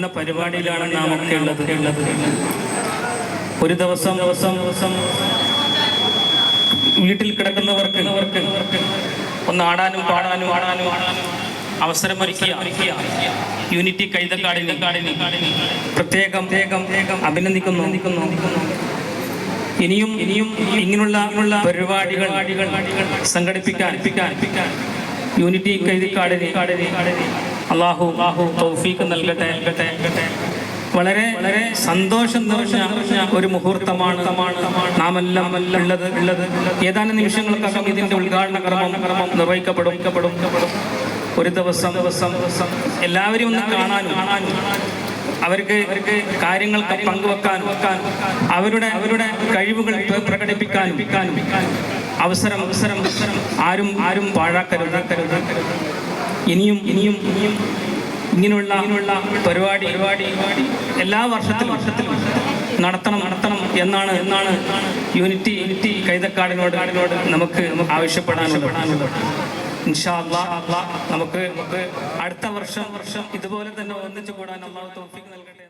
എന്ന പരിപാടിയിലാണ് നാം ഒക്കെ ഉള്ളത്. ഒരു ദിവസം ദിവസം ദിവസം വീട്ടിൽ കിടക്കുന്നവർക്ക് ഒന്ന് ആടാനും പാടാനും ആടാനും അവസരം ഒരുക്കിയ യൂണിറ്റി പ്രത്യേകം അഭിനന്ദിക്കുന്നു. ഇനിയും ഇനിയും ഇങ്ങനെയുള്ള പരിപാടികൾ സംഘടിപ്പിക്കാൻ യൂണിറ്റി കൈതിക്കാടിന് അള്ളാഹു തൗഫീഖ് നൽകട്ടെ. നൽകട്ടെ നൽകട്ടെ വളരെ വളരെ സന്തോഷം നിറഞ്ഞ ഒരു മുഹൂർത്തമാണ് നാം എല്ലാം ഉള്ളത്. ഉള്ളത് ഏതാനും നിമിഷങ്ങൾക്കകം ഇതിന്റെ ഉദ്ഘാടന കർമ്മം കർമ്മം നിർവഹിക്കപ്പെടും. ക്കപ്പെടും, ക്കപ്പെടും. ഒരു ദിവസം ദിവസം ദിവസം എല്ലാവരും ഒന്ന് കാണാനും കാണാനും അവർക്ക് അവർക്ക് കാര്യങ്ങൾക്ക് പങ്കുവെക്കാൻ വെക്കാൻ അവരുടെ അവരുടെ കഴിവുകൾ പ്ര- പ്രകടിപ്പിക്കാനും അവസരം അവസരം അവസരം ആരും ആരും പാഴാക്കരുത്. കരുത് ഇനിയും ഇനിയും ഇനിയും ഇങ്ങനെയുള്ള ഇങ്ങനെയുള്ള പരിപാടി പരിപാടി എല്ലാ വർഷത്തിലും വർഷത്തിലും നടത്തണം നടത്തണം എന്നാണ് എന്നാണ് യൂണിറ്റി യൂണിറ്റി കൈതക്കാടിനോട് കാടിനോട് നമുക്ക് ആവശ്യപ്പെടാനുള്ളത്. നമുക്ക് നമുക്ക് അടുത്ത വർഷം വർഷം ഇതുപോലെ തന്നെ ഒന്നിച്ചു കൂടാൻ അള്ളാഹു തൗഫീഖ് നൽകട്ടെ